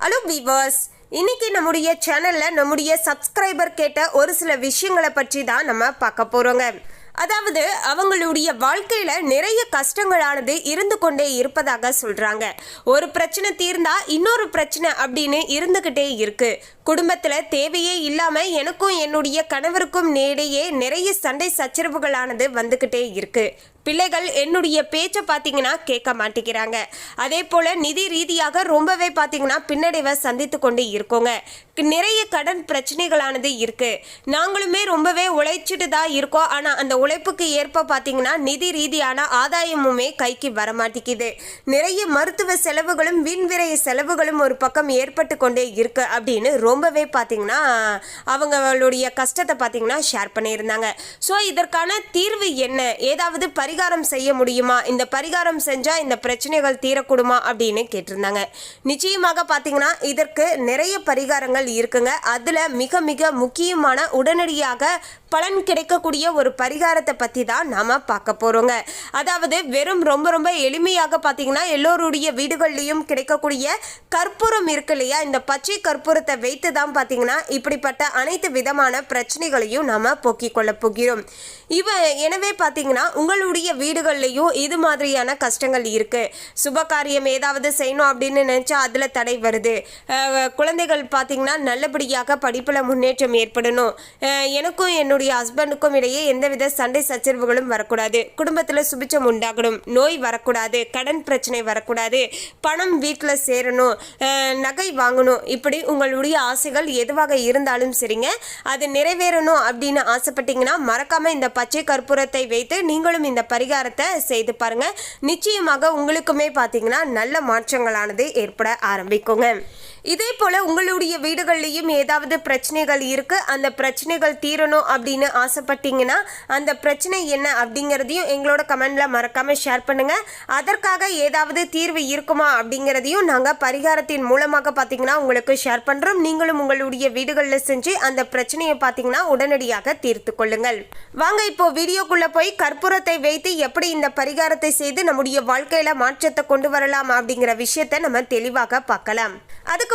Hello viewers இன்றைக்கி நம்முடைய சேனலில் நம்முடைய சப்ஸ்கிரைபர் கேட்ட ஒரு சில விஷயங்களை பற்றி தான் நம்ம பார்க்க போகிறோங்க அதாவது அவங்களுடைய வாழ்க்கையில் நிறைய கஷ்டங்களானது இருந்து கொண்டே இருப்பதாக சொல்கிறாங்க ஒரு பிரச்சனை தீர்ந்தா இன்னொரு பிரச்சனை அப்படின்னு இருந்துக்கிட்டே இருக்கு. குடும்பத்தில் தேவையே இல்லாமல் எனக்கும் என்னுடைய கணவருக்கும் இடையே நிறைய சண்டை சச்சரவுகளானது வந்துக்கிட்டே இருக்கு. பிள்ளைகள் என்னுடைய பேச்சை பார்த்தீங்கன்னா கேட்க மாட்டேங்கிறாங்க. அதே போல் நிதி ரீதியாக ரொம்பவே பார்த்தீங்கன்னா பின்னடைவை சந்தித்து கொண்டு இருக்கோங்க. நிறைய கடன் பிரச்சனைகளானது இருக்குது நாங்களுமே ரொம்பவே உழைச்சிட்டு தான் இருக்கோம். ஆனால் அந்த உழைப்புக்கு ஏற்ப பார்த்தீங்கன்னா நிதி ரீதியான ஆதாயமுமே கைக்கு வர மாட்டேங்குது. நிறைய மருத்துவ செலவுகளும் வீண்விரைய செலவுகளும் ஒரு பக்கம் ஏற்பட்டு கொண்டே இருக்கு அப்படின்னு ரொம்பவே பார்த்தீங்கன்னா அவங்களுடைய கஷ்டத்தை பார்த்தீங்கன்னா ஷேர் பண்ணியிருந்தாங்க. ஸோ இதற்கான தீர்வு என்ன? ஏதாவது பரிகாரம் செய்ய முடியுமா? இந்த பரிகாரம் செஞ்சால் இந்த பிரச்சனைகள் தீரக்கூடுமா? அப்படின்னு கேட்டிருந்தாங்க. நிச்சயமாக பார்த்தீங்கன்னா இதற்கு நிறைய பரிகாரங்கள் இருக்குங்க. அதில் மிக மிக முக்கியமான உடனடியாக பலன் கிடைக்கக்கூடிய ஒரு பரிகாரத்தை பற்றி தான் நாம் பார்க்க போகிறோங்க அதாவது வெறும் ரொம்ப ரொம்ப எளிமையாக பார்த்தீங்கன்னா எல்லோருடைய வீடுகள்லையும் கிடைக்கக்கூடிய கற்பூரம் இருக்கு இல்லையா? இந்த பச்சை கற்பூரத்தை வைத்து தான் பார்த்தீங்கன்னா இப்படிப்பட்ட அனைத்து விதமான பிரச்சனைகளையும் நாம் போக்கிக் கொள்ள போகிறோம். இவ எனவே பார்த்தீங்கன்னா உங்களுடைய வீடுகள்லையும் இது மாதிரியான கஷ்டங்கள் இருக்குது சுப காரியம் ஏதாவது செய்யணும் அப்படின்னு நினச்சா அதில் தடை வருது. குழந்தைகள் பார்த்தீங்கன்னா நல்லபடியாக படிப்பில் முன்னேற்றம் ஏற்படணும். எனக்கும் என்னுடைய ஹஸ்பண்டுக்கும் இடையே எந்தவித சண்டை சச்சரவுகளும் வரக்கூடாது. குடும்பத்தில் சுபிச்சம் உண்டாகணும். நோய் வரக்கூடாது. கடன் பிரச்சனை வரக்கூடாது. பணம் வீட்டில் சேரணும். நகை வாங்கணும். இப்படி உங்களுடைய ஆசைகள் எதுவாக இருந்தாலும் சரிங்க. அது நிறைவேறணும் அப்படின்னு ஆசைப்பட்டீங்கன்னா மறக்காம இந்த பச்சை கற்பூரத்தை வைத்து நீங்களும் இந்த பரிகாரத்தை செய்து பாருங்க. நிச்சயமாக உங்களுக்குமே பார்த்தீங்கன்னா நல்ல மாற்றங்களானது ஏற்பட ஆரம்பிக்குங்க. இதே போல உங்களுடைய வீடுகள்லையும் ஏதாவது பிரச்சனைகள் இருக்கு. அந்த பிரச்சனைகள் தீரணும் அப்படின்னு ஆசைப்பட்டீங்கன்னா அந்த பிரச்சனை என்ன அப்படிங்கிறதையும் எங்களோட கமெண்ட்ல மறக்காம ஷேர் பண்ணுங்க. அதற்காக ஏதாவது தீர்வு இருக்குமா அப்படிங்கிறதையும் நாங்க பரிகாரத்தின் மூலமாக பார்த்தீங்கன்னா உங்களுக்கு ஷேர் பண்றோம். நீங்களும் உங்களுடைய வீடுகளில் செஞ்சு அந்த பிரச்சனையை பார்த்தீங்கன்னா உடனடியாக தீர்த்து கொள்ளுங்கள். வாங்க இப்போ வீடியோக்குள்ள போய் கற்பூரத்தை வைத்து எப்படி இந்த பரிகாரத்தை செய்து நம்முடைய வாழ்க்கையில மாற்றத்தை கொண்டு வரலாம் அப்படிங்கிற விஷயத்தை நம்ம தெளிவாக பார்க்கலாம். அதுக்கு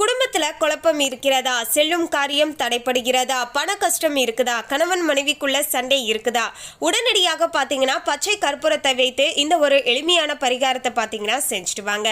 குடும்பத்தில் குழப்பம் இருக்கிறதா? செல்லும் காரியம் தடைப்படுகிறதா பண கஷ்டம் இருக்குதா? கணவன் மனைவிக்குள்ள சண்டை இருக்குதா? உடனடியாக பார்த்தீங்கன்னா பச்சை கற்பூரத்தை வைத்து இந்த ஒரு எளிமையான பரிகாரத்தை பார்த்தீங்கன்னா செஞ்சுட்டு வாங்க.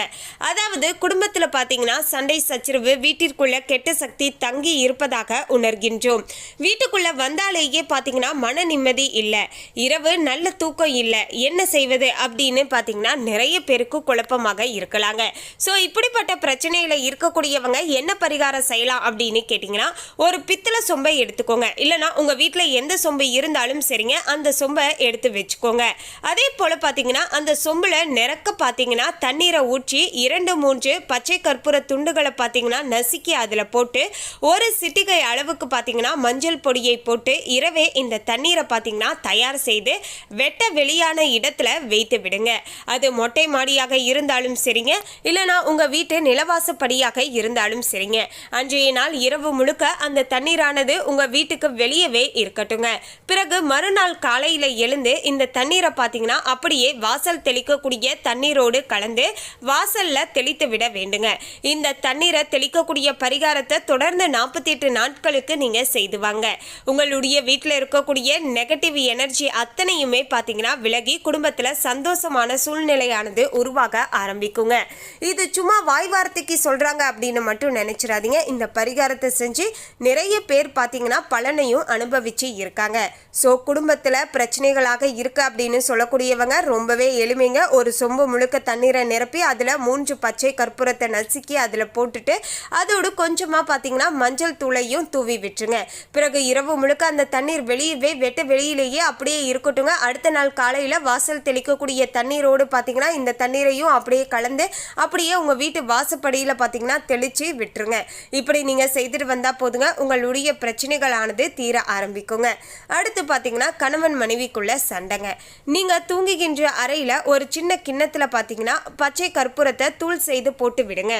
அதாவது குடும்பத்தில் பார்த்தீங்கன்னா சண்டை சச்சரவு வீட்டிற்குள்ள கெட்ட சக்தி தங்கி இருப்பதாக உணர்கின்றோம். வீட்டுக்குள்ள வந்தாலேயே பார்த்தீங்கன்னா மன நிம்மதி இல்லை. இரவு நல்ல தூக்கம் இல்லை. என்ன செய்வது அப்படின்னு பார்த்தீங்கன்னா நிறைய பேருக்கு குழப்பமாக இருக்கலாங்க. ஸோ இப்படிப்பட்ட பிரச்சனையில் இருக்கக்கூடியவங்க என்ன பரிகாரம் செய்யலாம் அப்படின்னு கேட்டிங்கன்னா ஒரு பித்தளை சொம்பை எடுத்துக்கோங்க. இல்லைனா உங்கள் வீட்டில் எந்த சொம்பு இருந்தாலும் சரிங்க அந்த சொம்பை எடுத்து வச்சுக்கோங்க. அதே போல் பார்த்தீங்கன்னா அந்த சொம்பில் நிறக்க பார்த்தீங்கன்னா தண்ணீரை ஊற்றி இரண்டு மூன்று பச்சை கற்பூர துண்டுகளை பார்த்தீங்கன்னா நசுக்கி அதில் போட்டு ஒரு சிட்டிகை அளவுக்கு பார்த்தீங்கன்னா மஞ்சள் பொடியை போட்டு இரவே இந்த தண்ணீரை பார்த்தீங்கன்னா தயார் செய்து வெட்ட வெளியான இடத்துல வைத்து விடுங்க. அது மொட்டை மாடியாக இருந்தாலும் சரிங்க இல்லைனா உங்கள் வீட்டு நிலவாசப்படியாக இருந்தாலும் சரிங்க. அன்றைய நாள் இரவு முழுக்க அந்த தண்ணீரானது உங்கள் வீட்டுக்கு வெளியவே இருக்கட்டுங்க. பிறகு மறுநாள் காலையில் எழுந்து இந்த தண்ணீரை பார்த்தீங்கன்னா அப்படியே வாசல் தெளிக்கக்கூடிய தண்ணீரோடு கலந்து வாசல்ல தெளித்து விட வேண்டுங்க. இந்த தண்ணீரை தெளிக்கக்கூடிய பரிகாரத்தை தொடர்ந்து நாற்பத்தி எட்டு நாட்களுக்கு நீங்க செய்து வாங்க. உங்களுடைய வீட்டில் இருக்கக்கூடிய நெகட்டிவ் எனர்ஜி அத்தனையுமே பார்த்தீங்கன்னா விலகி குடும்பத்தில் சந்தோஷமான சூழ்நிலையானது உருவாக ஆரம்பிக்குங்க. இது சும்மா வாய் வார்த்தைக்கு சொல்றாங்க அப்படின்னு மட்டும் மட்டும் நினச்சிடாதீங்க. இந்த பரிகாரத்தை செஞ்சு நிறைய பேர் பார்த்தீங்கன்னா பலனையும் அனுபவிச்சு இருக்காங்க. ஸோ குடும்பத்தில் பிரச்சனைகளாக இருக்கு அப்படின்னு சொல்லக்கூடியவங்க ரொம்பவே எளிமைங்க. ஒரு சொம்பு முழுக்க தண்ணீரை நிரப்பி அதில் மூன்று பச்சை கற்பூரத்தை நசுக்கி அதில் போட்டுட்டு அதோடு கொஞ்சமாக பார்த்தீங்கன்னா மஞ்சள் தூளையும் தூவி விட்டுருங்க. பிறகு இரவு முழுக்க அந்த தண்ணீர் வெளியவே வெட்ட வெளியிலேயே அப்படியே இருக்கட்டுங்க. அடுத்த நாள் காலையில் வாசல் தெளிக்கக்கூடிய தண்ணீரோடு பார்த்தீங்கன்னா இந்த தண்ணீரையும் அப்படியே கலந்து அப்படியே உங்கள் வீட்டு வாசப்படியில் பார்த்தீங்கன்னா தெளித்து விட்டுருங்க. இப்படி நீங்கள் செய்துட்டு வந்தால் போதுங்க. உங்களுடைய பிரச்சனைகளானது தீர ஆரம்பிக்குங்க. அடுத்து பார்த்தீங்கன்னா கணவன் மனைவிக்குள்ள சண்டைங்க. நீங்கள் தூங்குகின்ற அறையில் ஒரு சின்ன கிண்ணத்தில் பார்த்தீங்கன்னா பச்சை கற்பூரத்தை தூள் செய்து போட்டு விடுங்க.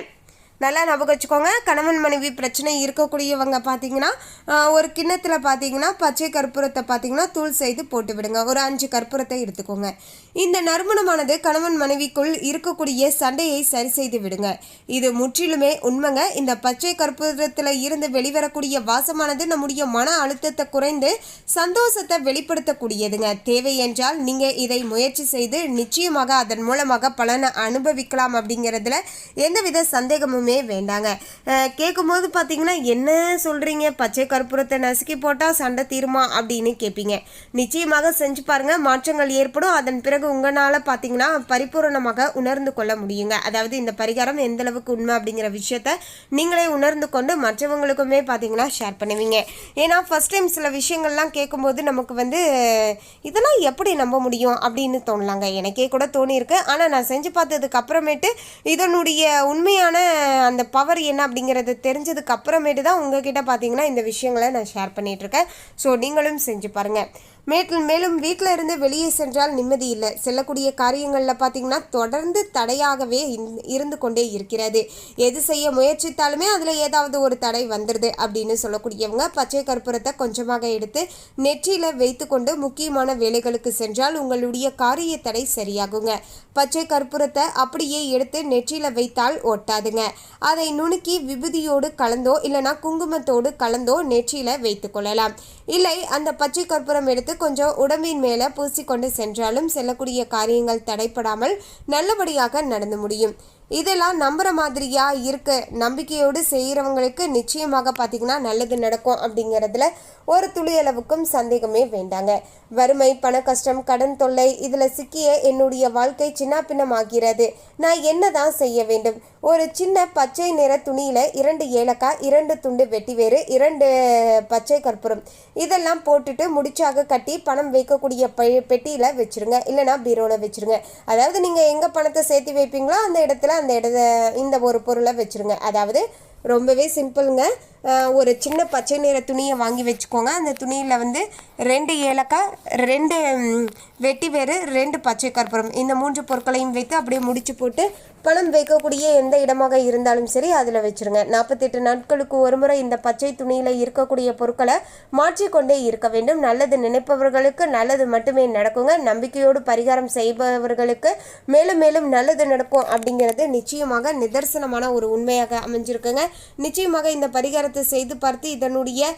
நல்லா ஞாபகம் வச்சுக்கோங்க. கணவன் மனைவி பிரச்சனை இருக்கக்கூடியவங்க பார்த்தீங்கன்னா ஒரு கிண்ணத்தில் பார்த்தீங்கன்னா பச்சை கற்பூரத்தை பார்த்தீங்கன்னா தூள் செய்து போட்டு விடுங்க. ஒரு அஞ்சு கற்பூரத்தை எடுத்துக்கோங்க. இந்த நறுமணமானது கணவன் மனைவிக்குள் இருக்கக்கூடிய சண்டையை சரி செய்து விடுங்க. இது முற்றிலுமே உண்மைங்க. இந்த பச்சை கற்பூரத்தில் இருந்து வெளிவரக்கூடிய வாசமானது நம்முடைய மன அழுத்தத்தை குறைந்து சந்தோஷத்தை வெளிப்படுத்தக்கூடியதுங்க. தேவை என்றால் நீங்கள் இதை முயற்சி செய்து நிச்சயமாக அதன் மூலமாக பலனை அனுபவிக்கலாம் அப்படிங்கிறதுல எந்தவித சந்தேகமுமே வேண்டாங்க. கேட்கும்போது பார்த்தீங்கன்னா என்ன சொல்கிறீங்க பச்சை கற்பூரத்தை நசுக்கி போட்டால் சண்டை தீருமா? அப்படின்னு கேட்பீங்க நிச்சயமாக செஞ்சு பாருங்கள் மாற்றங்கள் ஏற்படும். அதன் பிறகு உங்களால் பார்த்தீங்கன்னா பரிபூரணமாக உணர்ந்து கொள்ள முடியுங்க. அதாவது இந்த பரிகாரம் எந்த அளவுக்கு உண்மை அப்படிங்கிற விஷயத்த நீங்களே உணர்ந்து கொண்டு மற்றவங்களுக்குமே பார்த்தீங்கன்னா ஷேர் பண்ணுவீங்க. ஏன்னா ஃபஸ்ட் டைம் சில விஷயங்கள்லாம் கேட்கும்போது நமக்கு வந்து இதெல்லாம் எப்படி நம்ப முடியும் அப்படின்னு தோணலாங்க. எனக்கே கூட தோணியிருக்கு. ஆனால் நான் செஞ்சு பார்த்ததுக்கு அப்புறமேட்டு இதனுடைய உண்மையான அந்த பவர் என்ன அப்படிங்கிறது தெரிஞ்சதுக்கு அப்புறமேட்டு தான் உங்ககிட்ட பார்த்தீங்கன்னா இந்த விஷயங்களை நான் ஷேர் பண்ணிகிட்ருக்கேன் ஸோ நீங்களும் செஞ்சு பாருங்கள் மேலும் மேலும் வீட்டில் இருந்து வெளியே சென்றால் நிம்மதி இல்லை. செல்லக்கூடிய காரியங்களில் பார்த்தீங்கன்னா தொடர்ந்து தடையாகவே இருந்து கொண்டே இருக்கிறது. எது செய்ய முயற்சித்தாலுமே அதில் ஏதாவது ஒரு தடை வந்துடுது அப்படின்னு சொல்லக்கூடியவங்க பச்சை கற்பூரத்தை கொஞ்சமாக எடுத்து நெற்றியில் வைத்துக்கொண்டு முக்கியமான வேலைகளுக்கு சென்றால் உங்களுடைய காரிய தடை சரியாகுங்க. பச்சை கற்பூரத்தை அப்படியே எடுத்து நெற்றியில் வைத்தால் ஒட்டாதுங்க. அதை நுணுக்கி விபூதியோடு கலந்தோ இல்லைனா குங்குமத்தோடு கலந்தோ நெற்றியில் வைத்துக்கொள்ளலாம் இல்லை அந்த பச்சை கற்பூரம் எடுத்து கொஞ்சம் உடம்பின் மேலே பூசிக்கொண்டு சென்றாலும் செல்லக்கூடிய காரியங்கள் தடைப்படாமல் நல்லபடியாக நடந்து முடியும். இதெல்லாம் நம்புகிற மாதிரியா? இருக்கு. நம்பிக்கையோடு செய்கிறவங்களுக்கு நிச்சயமாக பார்த்தீங்கன்னா நல்லது நடக்கும் அப்படிங்கிறதுல ஒரு துளி அளவுக்கும் சந்தேகமே வேண்டாங்க. வறுமை பண கஷ்டம் கடன் தொல்லை இதில் சிக்கிய என்னுடைய வாழ்க்கை சின்னாபின்னமாகிறது. நான் என்னதான் செய்ய வேண்டும்? ஒரு சின்ன பச்சை நிற துணியில் இரண்டு ஏலக்காய் இரண்டு துண்டு வெட்டிவேறு இரண்டு பச்சை கற்பூரம். இதெல்லாம் போட்டுட்டு முடிச்சாக கட்டி பணம் வைக்கக்கூடிய பெ- பெட்டியில் வச்சிருங்க. இல்லைனா பீரோவில் வச்சுருங்க. அதாவது நீங்கள் எங்கே பணத்தை சேர்த்து வைப்பீங்களோ அந்த இடத்துல அந்த இடத்த இந்த ஒரு பொருளை வச்சுருங்க. அதாவது ரொம்பவே சிம்பிளுங்க. ஒரு சின்ன பச்சை நிற துணியை வாங்கி வச்சுக்கோங்க. அந்த துணியில் வந்து ரெண்டு ஏலக்காய் ரெண்டு வெட்டி வேறு ரெண்டு பச்சை கற்பூரம். இந்த மூன்று பொருட்களையும் வைத்து அப்படியே முடிச்சு போட்டு பணம் வைக்கக்கூடிய எந்த இடமாக இருந்தாலும் சரி அதில் வச்சிருங்க. நாற்பத்தெட்டு நாட்களுக்கு ஒரு முறை இந்த பச்சை துணியில் இருக்கக்கூடிய பொருட்களை மாற்றிக்கொண்டே இருக்க வேண்டும். நல்லது நினைப்பவர்களுக்கு நல்லது மட்டுமே நடக்குங்க. நம்பிக்கையோடு பரிகாரம் செய்பவர்களுக்கு மேலும் மேலும் நல்லது நடக்கும் அப்படிங்கிறது நிச்சயமாக நிதர்சனமான ஒரு உண்மையாக அமைஞ்சிருக்குங்க. நிச்சயமாக இந்த பரிகாரத்தை செய்து பார்த்து இதனுடைய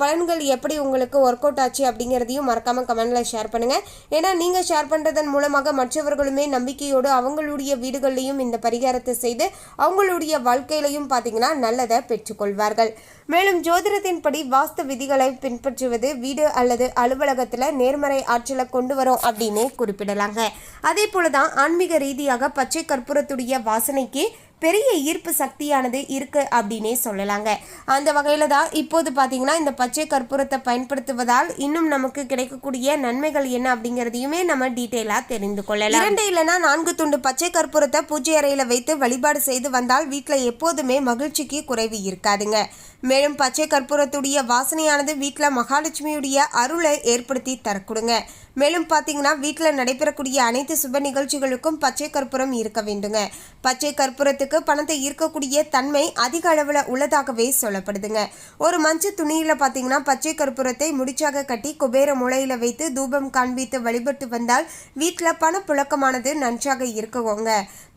பலன்கள் எப்படி உங்களுக்கு ஒர்க் அவுட் ஆச்சு அப்படிங்கிறதையும் மறக்காமல் கமெண்டில் ஷேர் பண்ணுங்க. ஏன்னா நீங்கள் ஷேர் பண்ணுறதன் மூலமாக மற்றவர்களுமே நம்பிக்கையோடு அவங்களுடைய வீடுகள்லையும் இந்த பரிகாரத்தை செய்து அவங்களுடைய வாழ்க்கையிலையும் பார்த்தீங்கன்னா நல்லதை பெற்றுக்கொள்வார்கள். மேலும் ஜோதிடத்தின்படி வாஸ்து விதிகளை பின்பற்றுவது வீடு அல்லது அலுவலகத்தில் நேர்மறை ஆற்றலை கொண்டு வரும் அப்படின்னு குறிப்பிடலாங்க. அதே போல தான் ஆன்மீக ரீதியாக பச்சை கற்பூரத்துடைய வாசனைக்கு பெரிய ஈர்ப்பு சக்தியானது இருக்கு அப்படின்னே சொல்லலாங்க. அந்த வகையில தான் இப்போது பார்த்தீங்கன்னா இந்த பச்சை கற்பூரத்தை பயன்படுத்துவதால் இன்னும் நமக்கு கிடைக்கக்கூடிய நன்மைகள் என்ன அப்படிங்கிறதையுமே நம்ம டீட்டெயிலாக தெரிந்து கொள்ளலாம். இரண்டு இல்லைன்னா நான்கு துண்டு பச்சை கற்பூரத்தை பூஜை அறையில் வைத்து வழிபாடு செய்து வந்தால் வீட்டில் எப்போதுமே மகிழ்ச்சிக்கு குறைவு இருக்காதுங்க. மேலும் பச்சை கற்பூரத்துடைய வாசனையானது வீட்டில் மகாலட்சுமியுடைய அருளை ஏற்படுத்தி தரக்கூடுங்க. மேலும் பார்த்தீங்கன்னா வீட்டில் நடைபெறக்கூடிய அனைத்து சுப நிகழ்ச்சிகளுக்கும் பச்சை கற்பூரம் இருக்க வேண்டுங்க. பச்சை கற்பூரத்துக்கு பணத்தை ஈர்க்கக்கூடிய தன்மை அதிக அளவில் உள்ளதாகவே சொல்லப்படுதுங்க. ஒரு மஞ்சள் துணியில் பார்த்தீங்கன்னா பச்சை கற்பூரத்தை முடிச்சாக கட்டி குபேர மூலையில் வைத்து தூபம் காண்பித்து வழிபட்டு வந்தால் வீட்டில் பணப்புழக்கமானது நன்றாக இருக்குவோங்க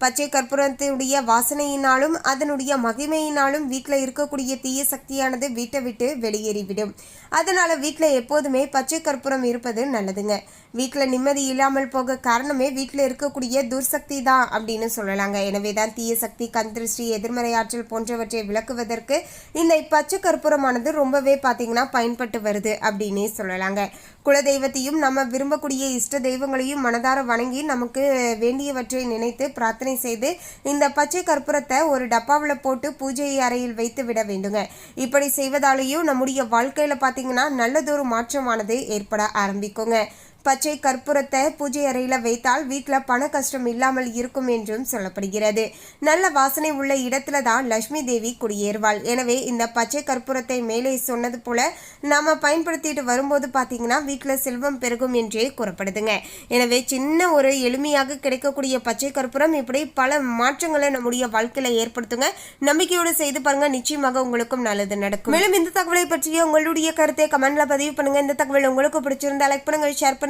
பச்சை கற்பூரத்தினுடைய வாசனையினாலும் அதனுடைய மகிமையினாலும் வீட்டில் இருக்கக்கூடிய தீய சக்தியானது வீட்டை விட்டு வெளியேறிவிடும். அதனால வீட்டில் எப்போதுமே பச்சை கற்பூரம் இருப்பது நல்லதுங்க. வீட்டில் நிம்மதி இல்லாமல் போக காரணமே வீட்டில் இருக்கக்கூடிய துர்சக்தி தான் அப்படின்னு சொல்லலாங்க. எனவே தான் தீய சக்தி கந்திருஷ்டி எதிர்மறை ஆற்றல் போன்றவற்றை விளக்குவதற்கு இந்த பச்சை கற்பூரமானது ரொம்பவே பார்த்தீங்கன்னா பயன்பட்டு வருது அப்படின்னே சொல்லலாங்க. குலதெய்வத்தையும் நம்ம விரும்பக்கூடிய இஷ்ட தெய்வங்களையும் மனதார வணங்கி நமக்கு வேண்டியவற்றை நினைத்து பிரார்த்தனை செய்து இந்த பச்சை கற்பூரத்தை ஒரு டப்பாவில் போட்டு பூஜை அறையில் வைத்து விட வேண்டுங்க. இப்படி செய்வதாலேயும் நம்முடைய வாழ்க்கையில் பார்த்தீங்கன்னா நல்லதொரு மாற்றமானது ஏற்பட ஆரம்பிக்குங்க. பச்சை கற்பூரத்தை பூஜை அறையில் வைத்தால் வீட்டில் பண கஷ்டம் இல்லாமல் இருக்கும் என்றும் சொல்லப்படுகிறது. நல்ல வாசனை உள்ள இடத்துல தான் லட்சுமி தேவி குடியேறுவாள். எனவே இந்த பச்சை கற்பூரத்தை மேலே சொன்னது போல நாம பயன்படுத்திட்டு வரும்போது பார்த்தீங்கன்னா வீட்டில் செல்வம் பெருகும் என்றே கூறப்படுதுங்க. எனவே சின்ன ஒரு எளிமையாக கிடைக்கக்கூடிய பச்சை கற்பூரம் இப்படி பல மாற்றங்களை நம்முடைய வாழ்க்கையில் ஏற்படுத்துங்க. நம்பிக்கையோடு செய்து பாருங்க. நிச்சயமாக உங்களுக்கும் நல்லது நடக்கும். மேலும் இந்த தகவலை பற்றிய உங்களுடைய கருத்தை கமெண்ட்ல பதிவு பண்ணுங்க. இந்த தகவல் உங்களுக்கு பிடிச்சிருந்தா லைக் பண்ணுங்க ஷேர் பண்ணுங்க.